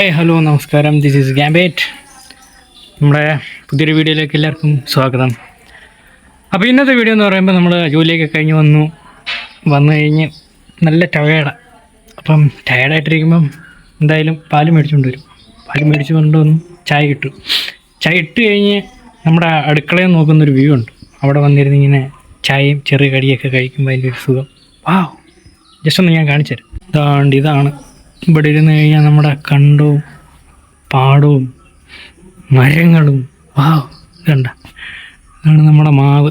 Hi hello നമസ്കാരം. This is ഗാംബേറ്റ് നമ്മുടെ പുതിയൊരു വീഡിയോയിലേക്ക് എല്ലാവർക്കും സ്വാഗതം. അപ്പോൾ ഇന്നത്തെ വീഡിയോ എന്ന് പറയുമ്പോൾ നമ്മൾ ജോലിയൊക്കെ കഴിഞ്ഞ് വന്നു. വന്നു കഴിഞ്ഞ് നല്ല ടയേർഡ് അപ്പം ടയേർഡായിട്ടിരിക്കുമ്പം എന്തായാലും പാൽ മേടിച്ചുകൊണ്ട് വരും. പാൽ മേടിച്ചു കൊണ്ടുവന്ന് ചായ കിട്ടും ചായ ഇട്ട് കഴിഞ്ഞ് നമ്മുടെ അടുക്കളയിൽ നോക്കുന്നൊരു വ്യൂ ഉണ്ട്. അവിടെ വന്നിരുന്ന് ഇങ്ങനെ ചായയും ചെറിയ കടിയൊക്കെ കഴിക്കുമ്പോൾ അതിന്റെ ഒരു സുഖം. വാ ജസ്റ്റ് ഒന്ന് ഞാൻ കാണിച്ചു തരാം. ഇതാണ്ട് ഇതാണ് ഇവിടെ ഇരുന്ന് കഴിഞ്ഞാൽ നമ്മുടെ കണ്ടവും പാടവും മരങ്ങളും. വാ കണ്ട. ഇതാണ് നമ്മുടെ മാവ്.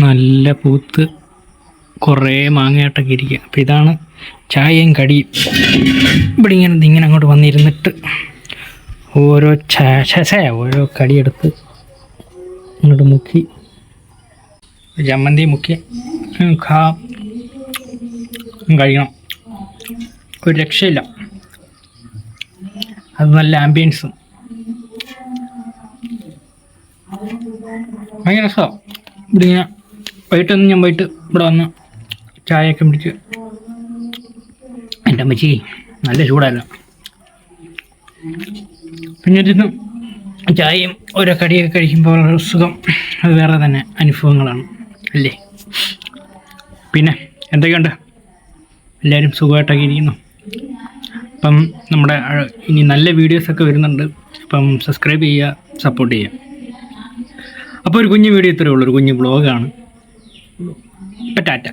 നല്ല പൂത്ത് കുറേ മാങ്ങയാട്ടൊക്കെ ഇരിക്കുക അപ്പം ഇതാണ് ചായയും കടിയും. ഇവിടെ ഇങ്ങനെ ഇങ്ങനെ അങ്ങോട്ട് വന്നിരുന്നിട്ട് ഓരോ ചശ ഓരോ കടിയെടുത്ത് ഇങ്ങോട്ട് മുക്കി. ജമ്മന്തി മുക്കി. ഉം, കഴിക്കണം. ഒരു രക്ഷയില്ല. അത് നല്ല ആംബിയൻസും ഭയങ്കര രസമാണ് ഇവിടെ ഇങ്ങനെ വൈകിട്ടൊന്നും ഞാൻ പോയിട്ട് ഇവിടെ വന്ന് ചായയൊക്കെ പിടിച്ച് എന്റെ അമ്മച്ചി നല്ല ചൂടായിരുന്നു. പിന്നെ ഇരുന്ന് ചായയും ഓരോ കടിയൊക്കെ കഴിക്കുമ്പോൾ സുഖം അത് വേറെ തന്നെ അനുഭവങ്ങളാണ് അല്ലേ? പിന്നെ എന്തൊക്കെയുണ്ട്? എല്ലാവരും സുഖമായിട്ടൊക്കെ ഇരിക്കുന്നു. അപ്പം നമ്മുടെ ഇനി നല്ല വീഡിയോസൊക്കെ വരുന്നുണ്ട്. അപ്പം സബ്സ്ക്രൈബ് ചെയ്യുക സപ്പോർട്ട് ചെയ്യുക. അപ്പോൾ ഒരു കുഞ്ഞു വീഡിയോ ഇത്രയേ ഉള്ളൂ. ഒരു കുഞ്ഞു ബ്ലോഗാണ് ടാറ്റ.